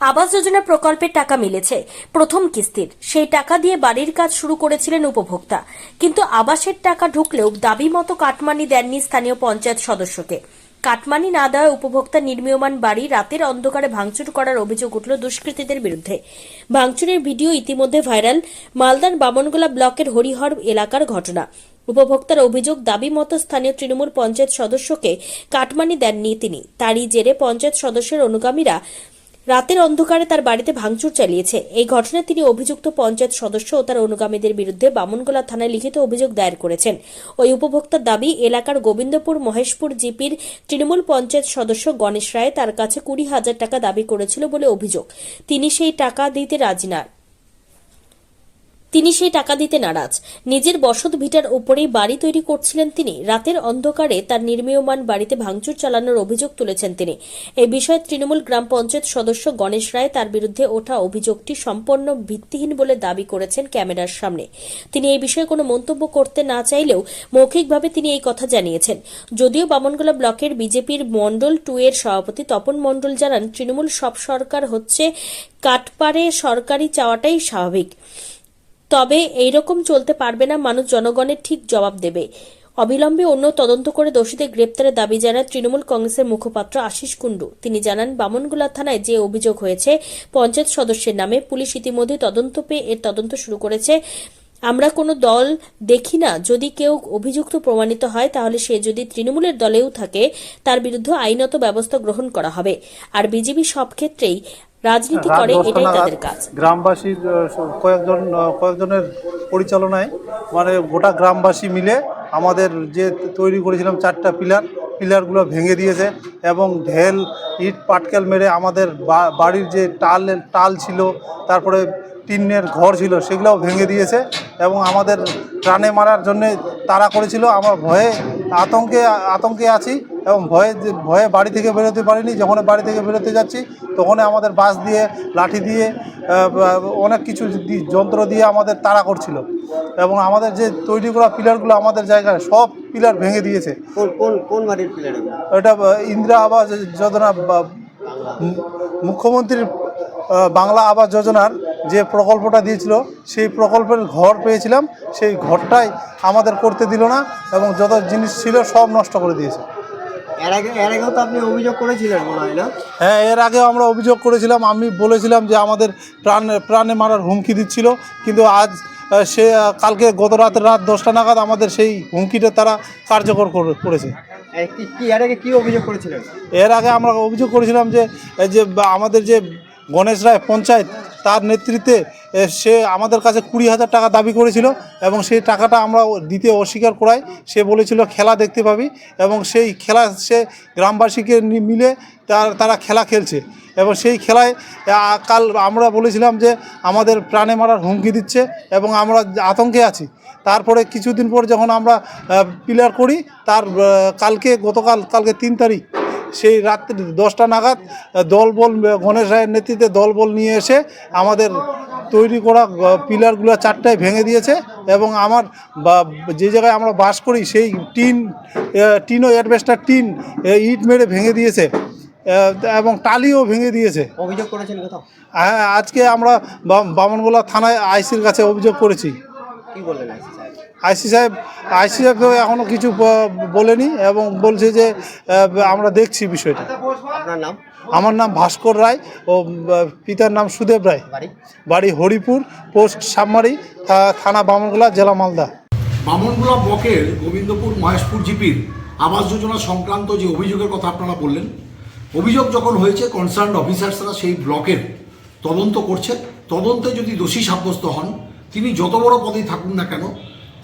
আবাস যোজনা প্রকল্পের টাকা মিলেছে। প্রথম কিস্তির। সেই টাকা দিয়ে বাড়ির কাজ শুরু করেছিলেন উপভোক্তা। কিন্তু আবাসের টাকা ঢুকলেও দাবি মতো কাটমানি দেননি স্থানীয় পঞ্চায়েত সদস্যকে। কাটমানি না দেওয়ায় উপভোক্তা নির্মীয়মান বাড়ি রাতের অন্ধকারে ভাঙচুর করার অভিযোগ উঠল দুষ্কৃতীদের বিরুদ্ধে। ভাঙচুরের ভিডিও ইতিমধ্যে ভাইরাল মালদার বামনগোলা ব্লকের হরিহর এলাকার ঘটনা। উপভোক্তার অভিযোগ, দাবি মতো স্থানীয় তৃণমূল পঞ্চায়েত সদস্যকে কাটমানি দেননি তিনি। তারই জেরে পঞ্চায়েত সদস্যের অনুগামীরা রাতের অন্ধকারে তার বাড়িতে ভাঙচুর চালিয়েছে। এই ঘটনায় তিনি অভিযুক্ত পঞ্চায়েত সদস্য ও তার অনুগামীদের বিরুদ্ধে বামনগোলা থানায় লিখিত অভিযোগ দায়ের করেছেন। ওই উপভোক্তার দাবি, এলাকার গোবিন্দপুর, মহেশপুর, জিপির তৃণমূল পঞ্চায়েত সদস্য গণেশ রায় তার কাছে কুড়ি হাজার টাকা দাবি করেছিল বলে অভিযোগ। তিনি সেই টাকা দিতে রাজি না। তিনি সেই টাকা দিতে নারাজ। নিজের বসত ভিটার উপরেই বাড়ি তৈরি করছিলেন তিনি। রাতের অন্ধকারে তার নির্মীয়মান বাড়িতে ভাঙচুর চালানোর অভিযোগ তুলেছেন তিনি। এ বিষয়ে তৃণমূল গ্রাম পঞ্চায়েত সদস্য গণেশ রায় তার বিরুদ্ধে ওঠা অভিযোগটি সম্পূর্ণ ভিত্তিহীন বলে দাবি করেছেন ক্যামেরার সামনে। তিনি এই বিষয়ে কোনো মন্তব্য করতে না চাইলেও মৌখিকভাবে তিনি এই কথা জানিয়েছেন। যদিও বামনগোলা ব্লকের বিজেপির মণ্ডল টু এর সভাপতি তপন মণ্ডল জানান, তৃণমূল সব সরকার হচ্ছে, কাটপাড়ে সরকারি চাওয়াটাই স্বাভাবিক। তবে এইরকম চলতে পারবে না মানুষ জনগণের ঠিক জবাব দেবে। অবিলম্বে অন্য তদন্ত করে দোষীদের গ্রেপ্তারের দাবি জানায় তৃণমূল কংগ্রেসের মুখপাত্র আশিস কুণ্ডু। তিনি জানান, বামনগুলা থানায় যে অভিযোগ হয়েছে, পঞ্চায়েত সদস্যের নামে পুলিশ ইতিমধ্যে তদন্ত পেয়ে এর তদন্ত শুরু করেছে। আমরা কোনো দল দেখি না। যদি কেউ অভিযুক্ত প্রমাণিত হয়, তাহলে সে যদি তৃণমূলের দলেও থাকে, তার বিরুদ্ধে আইনত ব্যবস্থা গ্রহণ করা হবে। আর বিজেপি সব ক্ষেত্রেই রাজনীতি করে এটাই তাদের কাজ। গ্রামবাসীর কয়েকজন কয়েকজনের পরিচালনায় মানে গোটা গ্রামবাসী মিলে আমাদের যে তৈরি করেছিলাম চারটা পিলার পিলারগুলো ভেঙে দিয়েছে এবং ঢেল ইট পাটকেল মেরে আমাদের বাড়ির যে টাল টাল ছিল তারপরে টিনের ঘর ছিল সেগুলোও ভেঙে দিয়েছে এবং আমাদের প্রাণে মারার জন্যে তারা করেছিল। আমার ভয়ে আতঙ্কে আতঙ্কে আছি। এবং ভয়ে যে- ভয়ে বাড়ি থেকে বেরোতে পারিনি যখন বাড়ি থেকে বেরোতে যাচ্ছি তখন আমাদের বাস দিয়ে লাঠি দিয়ে অনেক কিছু যন্ত্র দিয়ে আমাদের তাড়া করছিল। এবং আমাদের যে তৈরি করা পিলারগুলো আমাদের জায়গায় সব পিলার ভেঙে দিয়েছে। কোন কোন কোন পিলার এটা ইন্দিরা আবাস যোজনা মুখ্যমন্ত্রীর বাংলা আবাস যোজনার যে প্রকল্পটা দিয়েছিল সেই প্রকল্পের ঘর পেয়েছিলাম। সেই ঘরটাই আমাদের করতে দিল না এবং যত জিনিস ছিল সব নষ্ট করে দিয়েছে। এর আগে এর আগেও তো আপনি অভিযোগ করেছিলেন মনে হয় না? হ্যাঁ এর আগেও আমরা অভিযোগ করেছিলাম। আমি বলেছিলাম যে আমাদের প্রাণ প্রাণে মারার হুমকি দিচ্ছিল কিন্তু আজ সে কালকে গত রাত রাত দশটা নাগাদ আমাদের সেই হুমকিটা তারা কার্যকর করে- করেছে। এর আগে কি অভিযোগ করেছিলেন? এর আগে আমরা অভিযোগ করেছিলাম যে যে আমাদের যে গণেশ রায় পঞ্চায়েত তার নেতৃত্বে সে আমাদের কাছে কুড়ি হাজার টাকা দাবি করেছিল এবং সেই টাকাটা আমরা দিতে অস্বীকার করাই সে বলেছিল, খেলা দেখতে পাবি। এবং সেই খেলা সে গ্রামবাসীকে মিলে তার, তারা খেলা খেলছে। এবং সেই খেলায় কাল আমরা বলেছিলাম যে আমাদের প্রাণে মারার হুমকি দিচ্ছে এবং আমরা আতঙ্কে আছি। তারপরে কিছুদিন পর যখন আমরা পিলার করি, তার কালকে, গতকাল, কালকে তিন তারিখ সেই রাত্রি দশটা নাগাদ দলবল গণেশ রায়ের নেতৃত্বে দলবল নিয়ে এসে আমাদের তৈরি করা পিলারগুলো চারটায় ভেঙে দিয়েছে এবং আমার বা যে জায়গায় আমরা বাস করি সেই টিন আহ, টিন ও অ্যাডভেস্টার টিন ইট মেরে ভেঙে দিয়েছে এবং টালিও ভেঙে দিয়েছে। অভিযোগ করেছেন কোথাও? হ্যাঁ আজকে আমরা বামনগোলা থানায় আইসির কাছে অভিযোগ করেছি। কি বললেন আইসি সাহেব আইসি সাহেব এখনও কিছু বলেনি এবং বলছে যে আমরা দেখছি বিষয়টা। আপনার নাম? আমার নাম ভাস্কর রায় ও পিতার নাম সুদেব রায়। বাড়ি? বাড়ি হরিপুর পোস্ট সাবমারি থানা বামনগোলা জেলা মালদা। বামনগোলা ব্লকের গোবিন্দপুর মহেশপুর জিপির আবাস যোজনা সংক্রান্ত যে অভিযোগের কথা আপনারা বললেন অভিযোগ যখন হয়েছে কনসার্ন অফিসার্সরা সেই ব্লকের তদন্ত করছে। তদন্তে যদি দোষী সাব্যস্ত হন তিনি যত বড় পদেই থাকুন না কেন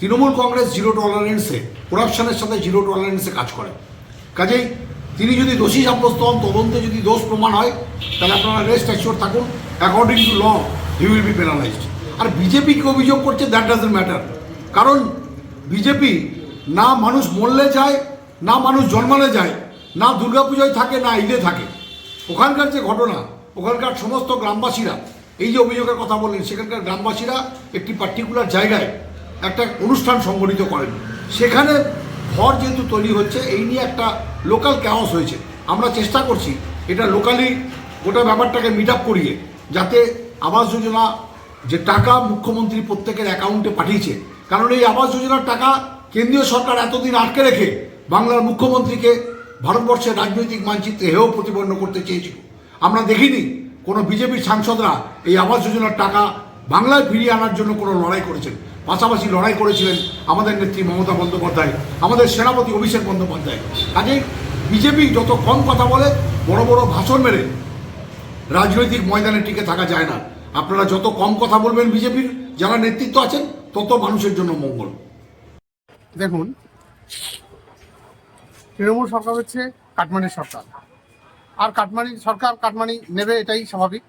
তৃণমূল কংগ্রেস জিরো টলারেন্সে করাপশনের সাথে জিরো টলারেন্সে কাজ করে। কাজেই তিনি যদি দোষী সাব্যস্ত হন, তদন্তে যদি দোষ প্রমাণ হয়, তাহলে আপনারা রেস্ট অ্যাসিওর থাকুন according to law he will be penalised আর বিজেপিকে অভিযোগ করছে দ্যাট ডাজেন্ট ম্যাটার কারণ বিজেপি না মানুষ মরলে যায়, না মানুষ জন্মালে যায়, না দুর্গাপূজায় থাকে, না ঈদে থাকে। ওখানকার যে ঘটনা, ওখানকার সমস্ত গ্রামবাসীরা, এই যে অভিযোগের কথা বললেন, সেখানকার গ্রামবাসীরা একটি পার্টিকুলার জায়গায় একটা অনুষ্ঠান সংগঠিত করেন। সেখানে ঘর যেহেতু তৈরি হচ্ছে, এই নিয়ে একটা লোকাল ক্যাওস হয়েছে। আমরা চেষ্টা করছি এটা লোকালি গোটা ব্যাপারটাকে মিট আপ করিয়ে, যাতে আবাস যোজনা যে টাকা মুখ্যমন্ত্রী প্রত্যেকের অ্যাকাউন্টে পাঠিয়েছে, কারণ এই আবাস যোজনার টাকা কেন্দ্রীয় সরকার এতদিন আটকে রেখে বাংলার মুখ্যমন্ত্রীকে ভারতবর্ষের রাজনৈতিক মানচিত্রে হেয় প্রতিপন্ন করতে চেয়েছিল। আমরা দেখিনি কোনো বিজেপির সাংসদরা এই আবাস যোজনার টাকা বাংলায় ফিরিয়ে আনার জন্য কোনো লড়াই করেছেন। পাশাপাশি লড়াই করেছিলেন আমাদের নেত্রী মমতা বন্দ্যোপাধ্যায়, আমাদের সেনাপতি অভিষেক বন্দ্যোপাধ্যায়। কাজেই বিজেপি যত কম কথা বলে, বড় বড় ভাষণ মেরে রাজনৈতিক ময়দানে টিকে থাকা যায় না। আপনারা যত কম কথা বলবেন বিজেপির, যারা নেতৃত্ব আছেন, তত মানুষের জন্য মঙ্গল। দেখুন, তৃণমূল সরকার হচ্ছে কাটমানির সরকার। আর কাটমানি সরকার কাটমানি নেবে এটাই স্বাভাবিক।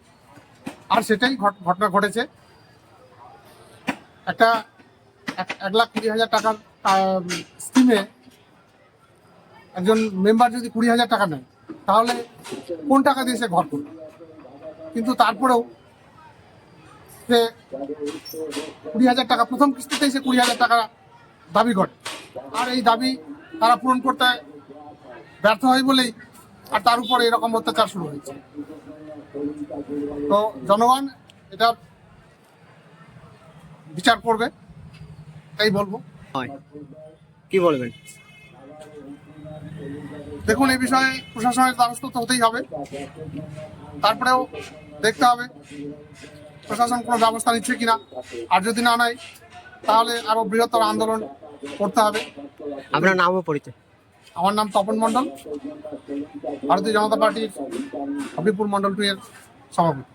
আর সেটাই ঘট- ঘটনা ঘটেছে। একটা এক- লাখ কুড়ি হাজার টাকার স্কিমে একজন মেম্বার যদি কুড়ি হাজার টাকা নেয়, তাহলে কোন টাকা দিয়ে সে ঘর করবে? কিন্তু তারপরেও সে কুড়ি হাজার টাকা, প্রথম কিস্তিতেই সে কুড়ি হাজার টাকা দাবি করে। আর এই দাবি তারা পূরণ করতে ব্যর্থ হয় বলেই আর তার উপরে এরকম অত্যাচার শুরু হয়েছে। তো জনগণ, এটা বিচার করবে তাই বলব। হয়। কি বলবেন? দেখুন এই বিষয়ে প্রশাসনের দ্বারস্থ তো হতেই হবে। তারপরেও দেখতে হবে প্রশাসন কোনো ব্যবস্থা নিচ্ছে কিনা। আর যদি না নেয় তাহলে আরও বৃহত্তর আন্দোলন করতে হবে। আপনার নাম ও পরিচয়। আমার নাম তপন মণ্ডল ভারতীয় জনতা পার্টির হবিপুর মণ্ডল টু এর সভাপতি।